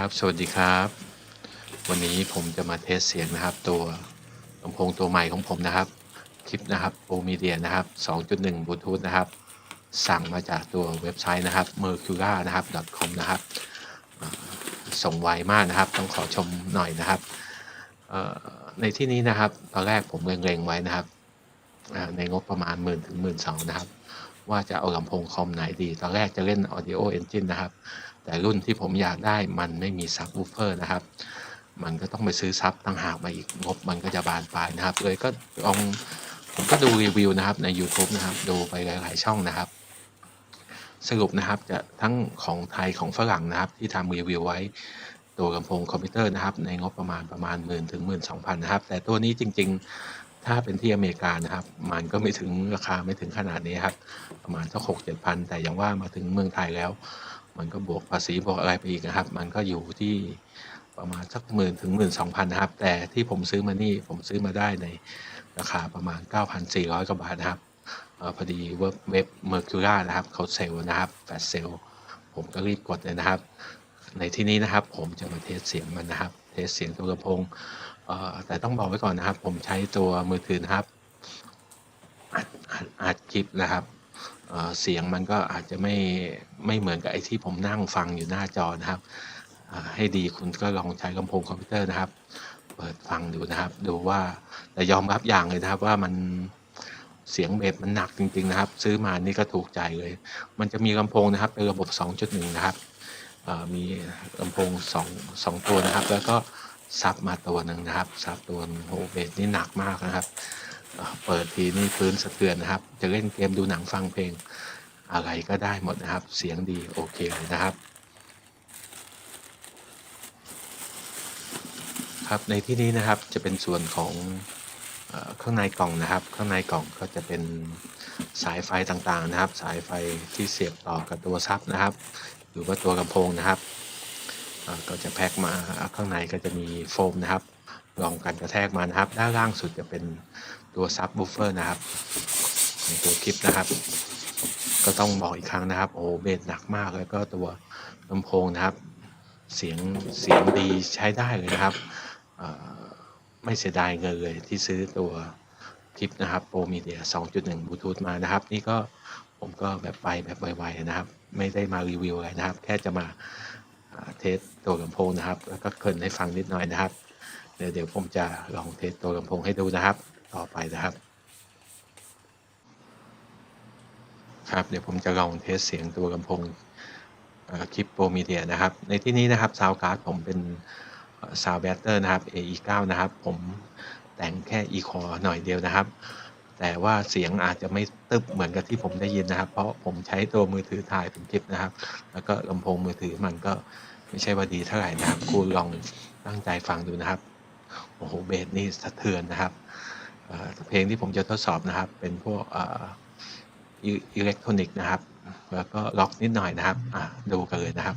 ครับ สวัสดีครับ วันนี้ผมจะมาเทสเสียงนะครับ ตัวลำโพงตัวใหม่ของผมนะครับ คลิปนะครับโ o มีเดียนะครับ 2.1บลูทูธนะครับ สั่งมาจากตัวเว็บไซต์นะครับ mercura นะครับ .com นะครับ ส่งไวมากนะครับ ต้องขอชมหน่อยนะครับ ในที่นี้นะครับ ตอนแรกผมเล็งๆไว้นะครับ ในงบประมาณหมื่นถึงหมื่นสองนะครับ ว่าจะเอาลำโพงคอมไหนดี ตอนแรกจะเล่น Audio Engine นะครับ แต่รุ่นที่ผมอยากได้มันไม่มีซับ w ูเฟอร์นะครับ มันก็ต้องไปซื้อซับตั้งหากมาอีกงบมันก็จะบานปลายนะครับเลยก็ลองผมก็ดูรีวิวนะครับใน YouTube นะครับดูไปหลาย ๆ ช่องนะครับ สรุปนะครับจะทั้งของไทยของฝรั่งนะครับ ที่ทำรีวิวไว้ตัวลำโพงคอมพิวเตอร์นะครับในงบประมาณประมาณหมื่นถึงหมื่นสองพันนะครับ แต่ตัวนี้จริง ๆ ถ้าเป็นที่อเมริกานะครับ มันก็ไม่ถึงราคาไม่ถึงขนาดนี้ครับ ประมาณสักหกเจ็ดพันแต่อย่างว่ามาถึงเมืองไทยแล้ว มันก็บวกภาษีบวกอะไรไปอีกนะครับ มันก็อยู่ที่ประมาณสักหมื่นถึงหมื่นสองพันนะครับ แต่ที่ผมซื้อมานี่ผมซื้อมาได้ในราคาประมาณ 9,400 กว่าบาทนะครับอพอดีเว็บเว็บเมอร์คิวรานะครับเขาเซลนะครับแฟลชเซลผมก็รีบกดเลยนะครับ ในที่นี้นะครับผมจะมาเทสเสียงมันนะครับ เทสเสียงตัวลำโพงแต่ต้องบอกไว้ก่อนนะครับ ผมใช้ตัวมือถือนะครับอัดอัดอัดคลิปนะครับ เสียงมันก็อาจจะไม่ไม่เหมือนกับไอ้ที่ผมนั่งฟังอยู่หน้าจอนะครับ ให้ดีคุณก็ลองใช้ลำโพงคอมพิวเตอร์นะครับ เปิดฟังดูนะครับ ดูว่าแต่ยอมรับอย่างเลยนะครับว่ามันเสียงเบสมันหนักจริง ๆ นะครับ ซื้อมานี่ก็ถูกใจเลย มันจะมีลำโพงนะครับเป็นระบบ 2.1 นะครับมีลำโพง2 2ตัวนะครับ แล้วก็ซับมาตัวหนึ่งนะครับซับตัวโอ้เบสนี่หนักมากนะครับ เปิดทีนี่พื้นสะเทือนนะครับ จะเล่นเกมดูหนังฟังเพลงอะไรก็ได้หมดนะครับ เสียงดีโอเคเลยนะครับ ครับในที่นี้นะครับจะเป็นส่วนของเออข้างในกล่องนะครับ ข้างในกล่องก็จะเป็นสายไฟต่างๆนะครับ สายไฟที่เสียบต่อกับตัวซับนะครับ หรือว่าตัวลำโพงนะครับ ก็จะแพ็คมาข้างในก็จะมีโฟมนะครับรองกันกระแทกมานะครับ ด้านล่างสุดจะเป็นตัวซับบูฟเฟอร์นะครับในตัวคลิปนะครับ ก็ต้องบอกอีกครั้งนะครับ โอ้เบสหนักมากแล้วก็ตัวลำโพงนะครับ เสียงเสียงดีใช้ได้เลยนะครับไม่เสียดายเงินเลยที่ซื้อตัวคลิปนะครับโปรมีเดีย2.1บลูทูธมานะครับ นี่ก็ผมก็แบบไปแบบไวๆนะครับ ไม่ได้มารีวิวอะไรนะครับ แค่จะมา เทสตัวลำโพงนะครับ แล้วก็เกินให้ฟังนิดหน่อยนะครับ เดี๋ยวเดี๋ยวผมจะลองเทสตัวลำโพงให้ดูนะครับ ต่อไปนะครับ ครับเดี๋ยวผมจะลองเทสเสียงตัวลำโพงคลิปโปรมีเดียนะครับ ในที่นี้นะครับซาวการ์ดผมเป็นซาวแบตเตอร์นะครับ AE9 นะครับ ผมแต่งแค่ E core หน่อยเดียวนะครับ แต่ว่าเสียงอาจจะไม่ตึบเหมือนกับที่ผมได้ยินนะครับ เพราะผมใช้ตัวมือถือถ่ายเป็นคลิปนะครับ แล้วก็ลำโพงมือถือมันก็ไม่ใช่ว่าดีเท่าไหร่นะครับคุณลองตั้งใจฟังดูนะครับโอ้โหเบสนี่สะเทือนนะครับเพลงที่ผมจะทดสอบนะครับ เป็นพวกอ,อ,อิเล็กทรอนิกส์นะครับ แล้วก็ล็อกนิดหน่อยนะครับดูกันเลยนะครับ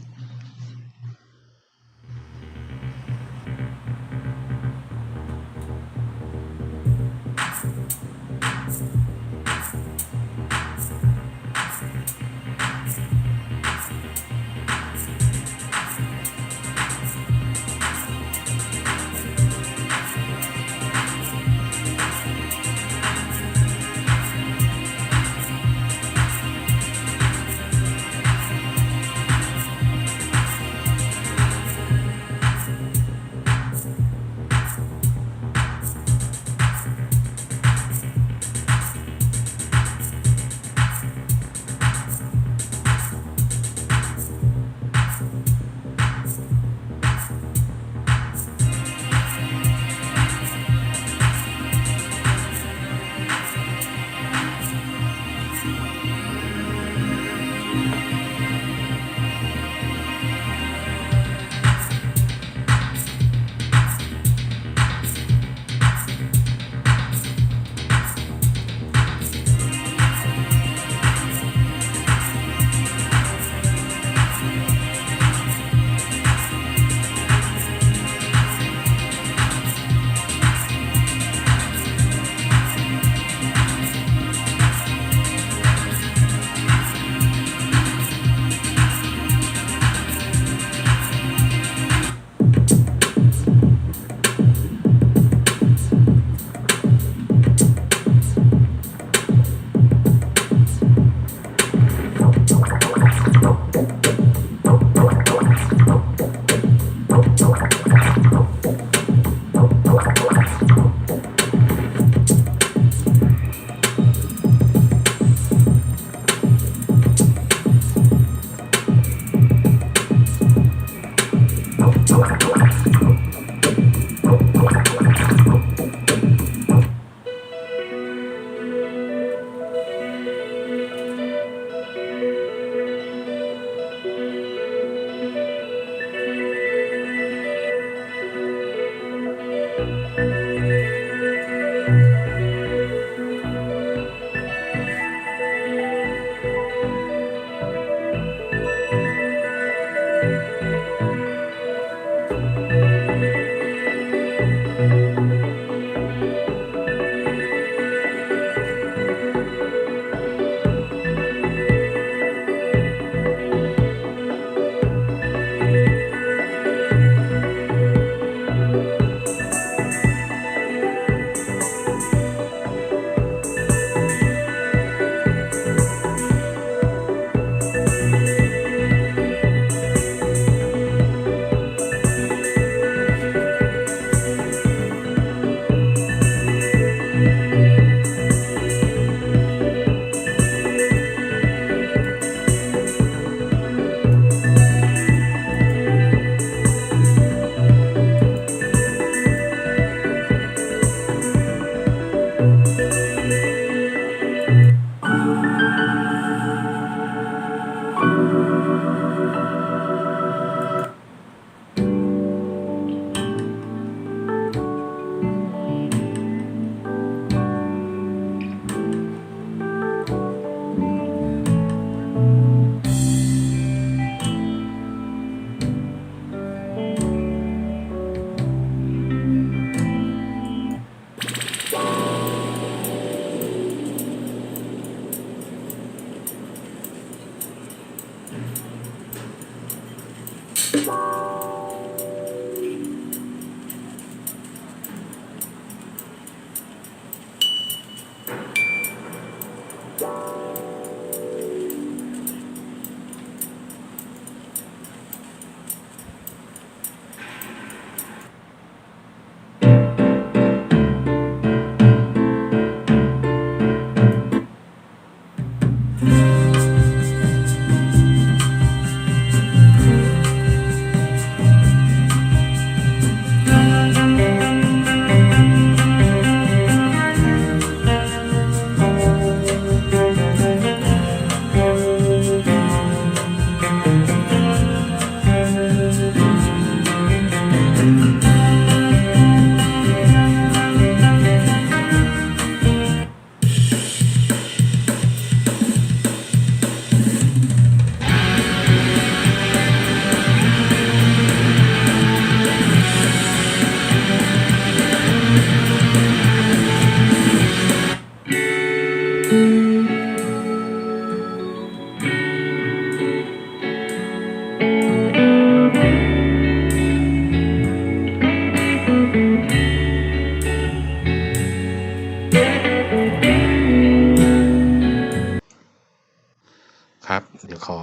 ยวขอ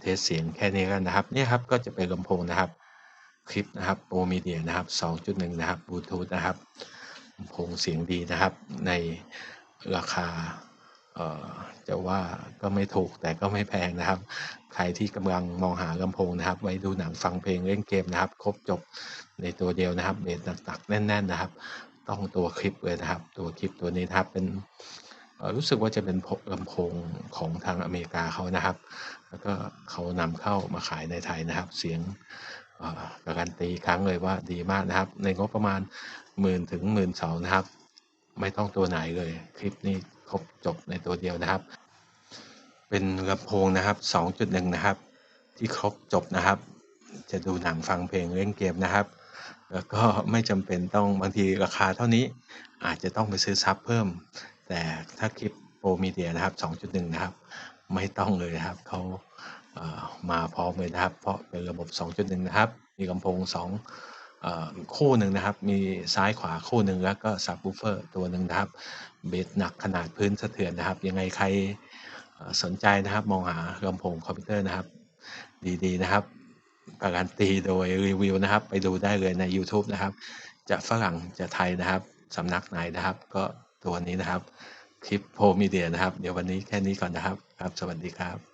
เทสเสียงแค่นี้กันนะครับเนี่ยครับก็จะเป็นลำโพงนะครับคลิปนะครับโปรมีเดียนะครับ 2.1 นะครับบลูทูธนะครับลำโพงเสียงดีนะครับ ในราคาเอ่อจะว่าก็ไม่ถูกแต่ก็ไม่แพงนะครับ ใครที่กำลังมองหาลำโพงนะครับ ไว้ดูหนังฟังเพลงเล่นเกมนะครับ ครบจบในตัวเดียวนะครับเบสหนักๆแน่น ๆนะครับ ต้องตัวคลิปเลยนะครับ ตัวคลิปตัวนี้นะครับเป็น รู้สึกว่าจะเป็นลำโพงของทางอเมริกาเขานะครับ แล้วก็เขานำเข้ามาขายในไทยนะครับ เสียงการันตีครั้งเลยว่าดีมากนะครับ ในงบประมาณหมื่นถึงหมื่นสองนะครับ ไม่ต้องตัวไหนเลย คลิปนี้ครบจบในตัวเดียวนะครับ เป็นลำโพงนะครับ 2.1 นะครับ ที่ครบจบนะครับ จะดูหนังฟังเพลงเล่นเกมนะครับ แล้วก็ไม่จำเป็นต้องบางทีราคาเท่านี้อาจจะต้องไปซื้อซับเพิ่ม แต่ถ้าคลิปโปรมีเดียนะครับ 2.1 นะครับ ไม่ต้องเลยนะครับเขาเอ่อมาพร้อมเลยนะครับ เพราะเป็นระบบ 2.1 นะครับ มีลำโพง2คู่หนึ่งนะครับ มีซ้ายขวาคู่หนึ่งแล้วก็ซับ w ูเฟอร์ตัวหนึ่งนะครับ เบสหนักขนาดพื้นสะเทือนนะครับ ยังไงใครสนใจนะครับ มองหาลำโพงคอมพิวเตอร์นะครับ ดีๆนะครับการันตีโดยรีวิวนะครับ ไปดูได้เลยใน YouTube นะครับ จะฝรั่งจะไทยนะครับสำนักไหนนะครับ ก็ ตัวนี้นะครับ คลิปโพมีเดียนะครับ เดี๋ยววันนี้แค่นี้ก่อนนะครับ ครับ สวัสดีครับ